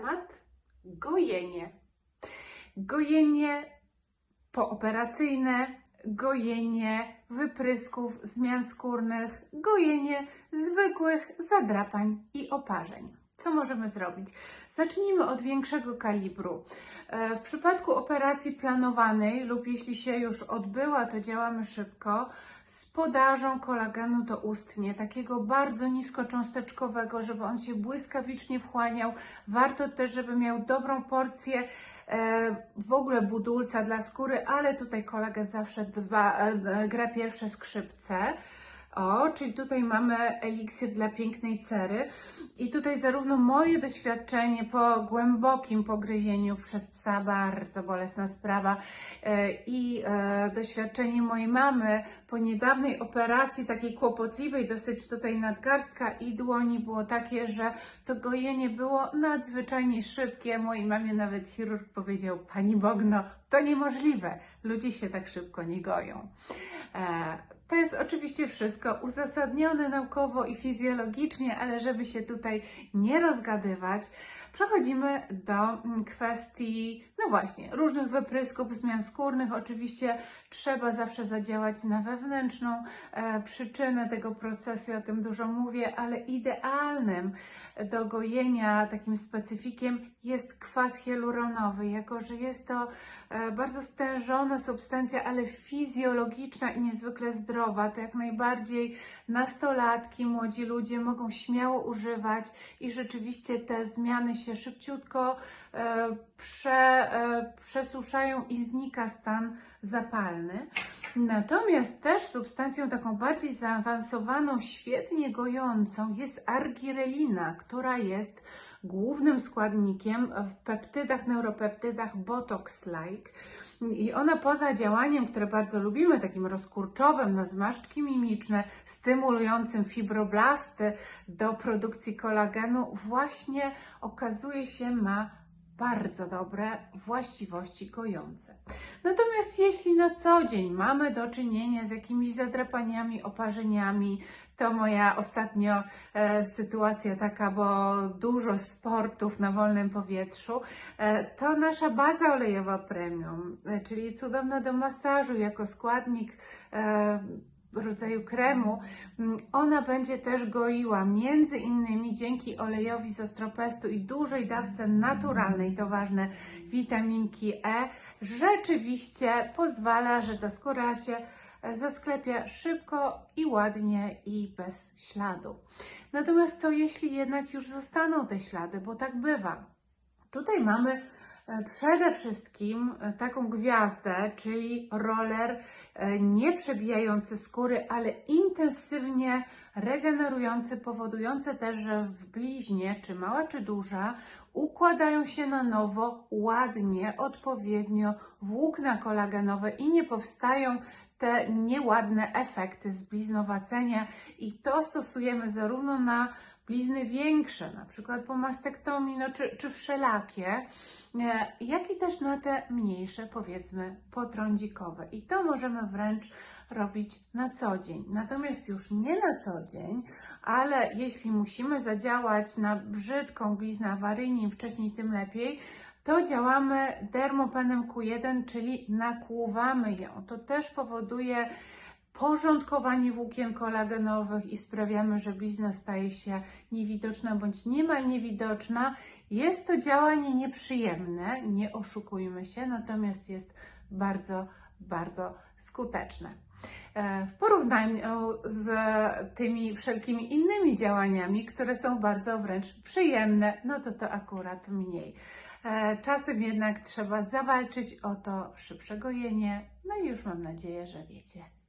temat gojenie. Gojenie pooperacyjne, gojenie wyprysków, zmian skórnych, gojenie zwykłych zadrapań i oparzeń. Co możemy zrobić? Zacznijmy od większego kalibru. E, W przypadku operacji planowanej lub jeśli się już odbyła, to działamy szybko z podażą kolagenu do ustnie, takiego bardzo niskocząsteczkowego, żeby on się błyskawicznie wchłaniał. Warto też, żeby miał dobrą porcję e, w ogóle budulca dla skóry, ale tutaj kolagen zawsze e, gra pierwsze skrzypce. O, czyli tutaj mamy eliksir dla pięknej cery. I tutaj zarówno moje doświadczenie po głębokim pogryzieniu przez psa, bardzo bolesna sprawa, e, i e, doświadczenie mojej mamy po niedawnej operacji, takiej kłopotliwej, dosyć tutaj nadgarstka i dłoni było takie, że to gojenie było nadzwyczajnie szybkie. Mojej mamie nawet chirurg powiedział, Pani Bogno, to niemożliwe, ludzie się tak szybko nie goją. To jest oczywiście wszystko uzasadnione naukowo i fizjologicznie, ale żeby się tutaj nie rozgadywać, przechodzimy do mm, kwestii, no właśnie, różnych wyprysków, zmian skórnych. Oczywiście trzeba zawsze zadziałać na wewnętrzną e, przyczynę tego procesu, ja o tym dużo mówię, ale idealnym do gojenia takim specyfikiem jest kwas hialuronowy, jako że jest to e, bardzo stężona substancja, ale fizjologiczna i niezwykle zdrowa. To jak najbardziej nastolatki, młodzi ludzie mogą śmiało używać i rzeczywiście te zmiany się szybciutko e, prze, przesuszają i znika stan zapalny. Natomiast też substancją taką bardziej zaawansowaną, świetnie gojącą jest argirelina, która jest głównym składnikiem w peptydach, neuropeptydach Botox-like. I ona poza działaniem, które bardzo lubimy, takim rozkurczowym na zmarszczki mimiczne, stymulującym fibroblasty do produkcji kolagenu, właśnie okazuje się ma bardzo dobre właściwości gojące. Natomiast jeśli na co dzień mamy do czynienia z jakimiś zadrapaniami, oparzeniami, to moja ostatnio e, sytuacja taka, bo dużo sportów na wolnym powietrzu, e, to nasza baza olejowa premium, e, czyli cudowna do masażu jako składnik e, rodzaju kremu, mm, ona będzie też goiła między innymi dzięki olejowi z ostropestu i dużej dawce naturalnej, to ważne, witaminki E, rzeczywiście pozwala, że ta skóra się e, zasklepia szybko i ładnie i bez śladu. Natomiast co jeśli jednak już zostaną te ślady, bo tak bywa. Tutaj mamy przede wszystkim e, taką gwiazdę, czyli roller e, nie przebijający skóry, ale intensywnie regenerujący, powodujący też, że w bliźnie, czy mała, czy duża, układają się na nowo ładnie, odpowiednio włókna kolagenowe i nie powstają te nieładne efekty zbliznowacenia i to stosujemy zarówno na blizny większe, na przykład po mastektomii, no, czy, czy wszelakie, e, jak i też na te mniejsze, powiedzmy, potrądzikowe. I to możemy wręcz robić na co dzień. Natomiast już nie na co dzień, ale jeśli musimy zadziałać na brzydką bliznę awaryjnie, wcześniej tym lepiej, to działamy dermopenem Q1, czyli nakłuwamy ją. To też powoduje porządkowanie włókien kolagenowych i sprawiamy, że blizna staje się niewidoczna bądź niemal niewidoczna. Jest to działanie nieprzyjemne, nie oszukujmy się, natomiast jest bardzo, bardzo skuteczne. E, W porównaniu z tymi wszelkimi innymi działaniami, które są bardzo wręcz przyjemne, no to to akurat mniej. E, Czasem jednak trzeba zawalczyć o to szybsze gojenie, no i już mam nadzieję, że wiecie